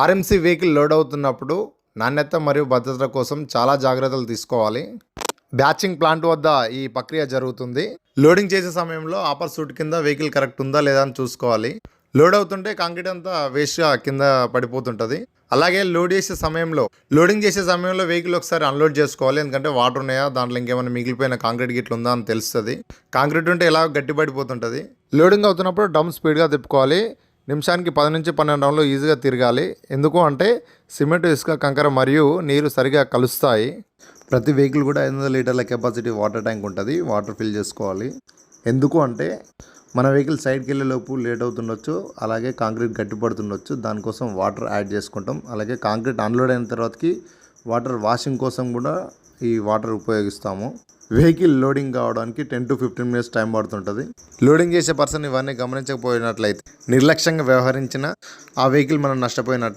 RMC vehicle load అవుతున్నప్పుడు నాణ్యత మరియు భద్రత కోసం చాలా జాగ్రత్తలు తీసుకోవాలి. బ్యాచింగ్ ప్లాంట్ వద్ద ఈ ప్రక్రియ జరుగుతుంది. లోడింగ్ చేసే సమయంలో ఆపర్ సూట్ కింద వెహికల్ కరెక్ట్ ఉందా లేదా అని చూసుకోవాలి. లోడ్ అవుతుంటే కాంక్రీట్ అంతా వేస్ట్గా కింద పడిపోతుంటుంది. అలాగే లోడ్ చేసే సమయంలో లోడింగ్ చేసే సమయంలో వెహికల్ ఒకసారి అన్లోడ్ చేసుకోవాలి. ఎందుకంటే వాటర్ ఉన్నాయా దాంట్లో ఇంకేమైనా మిగిలిపోయిన కాంక్రీట్ గిట్ల ఉందా అని తెలుస్తుంది. కాంక్రీట్ ఉంటే ఎలా గట్టి పడిపోతుంటుంది లోడింగ్ అవుతున్నప్పుడు డమ్ స్పీడ్గా తిప్పుకోవాలి. నిమిషానికి పది నుంచి పన్నెండు రౌండ్లు ఈజీగా తిరగాలి. ఎందుకు అంటే సిమెంట్ ఇసుక కంకర మరియు నీరు సరిగా కలుస్తాయి. ప్రతి వెహికల్ కూడా ఐదు వందల లీటర్ల కెపాసిటీ వాటర్ ట్యాంక్ ఉంటుంది. వాటర్ ఫిల్ చేసుకోవాలి. ఎందుకు అంటే మన వెహికల్ సైడ్కి వెళ్ళేలోపు లేట్ అవుతుండొచ్చు. అలాగే కాంక్రీట్ గట్టి పడుతుండొచ్చు దానికోసం వాటర్ యాడ్ చేసుకుంటాం. అలాగే కాంక్రీట్ అన్లోడ్ అయిన తర్వాతకి వాటర్ వాషింగ్ కోసం కూడా ఈ వాటర్ ఉపయోగిస్తాము. వెహికల్ లోడింగ్ కావడానికి ten to fifteen minutes time పడుతుంటుంది. Loading చేసే పర్సన్ ఇవన్నీ గమనించకపోయినట్లయితే నిర్లక్ష్యంగా వ్యవహరించిన ఆ వెహికల్ మనం నష్టపోయినట్టే.